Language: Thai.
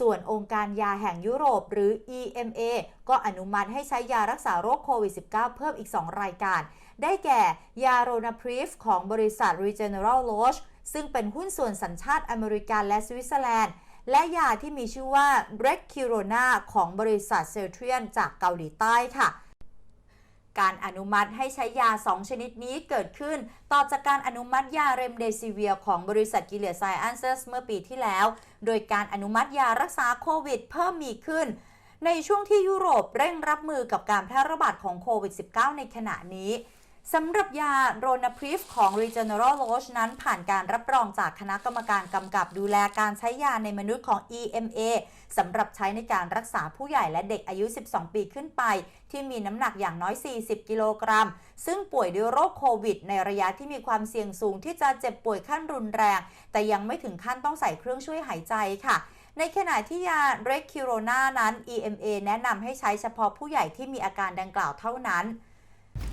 ส่วนองค์การยาแห่งยุโรปหรือ EMA ก็อนุมัติให้ใช้ยารักษาโรคโควิด -19 เพิ่มอีก 2 รายการ ได้แก่ ยาโรนาพรีฟของบริษัท Regeneral Roche ซึ่งเป็นหุ้นส่วนสัญชาติอเมริกันและสวิตเซอร์แลนด์ และยาที่มีชื่อว่า b r e c i r o n a ของบริษัทเซลเทียนจากเกาหลีใต้ค่ะ การอนุมัติให้ใช้ยา 2 ชนิดนี้เกิดขึ้น ต่อจากการอนุมัติยาเรมเดซิเวียของบริษัทกิเลไซแอนเซสเมื่อปีที่แล้ว โดยการอนุมัติยารักษาโควิดเพิ่มมีขึ้น ในช่วงที่ยุโรปเร่งรับมือกับการแพร่ระบาดของโควิด -19 ในขณะนี้ สำหรับยาโรนาพริฟของ Regeneral Roche นั้นผ่านการรับรองจากคณะกรรมการกำกับดูแลการใช้ยาในมนุษย์ของ EMA สำหรับใช้ในการรักษาผู้ใหญ่และเด็กอายุ 12 ปีขึ้นไป ที่มีน้ำหนักอย่างน้อย 40 กิโลกรัม ซึ่งป่วยด้วยโรคโควิด ในระยะที่มีความเสี่ยงสูงที่จะเจ็บป่วยขั้นรุนแรง แต่ยังไม่ถึงขั้นต้องใส่เครื่องช่วยหายใจค่ะในขณะที่ยาเรคิโรนานั้น EMA แนะนำให้ใช้เฉพาะผู้ใหญ่ที่มีอาการดังกล่าวเท่านั้น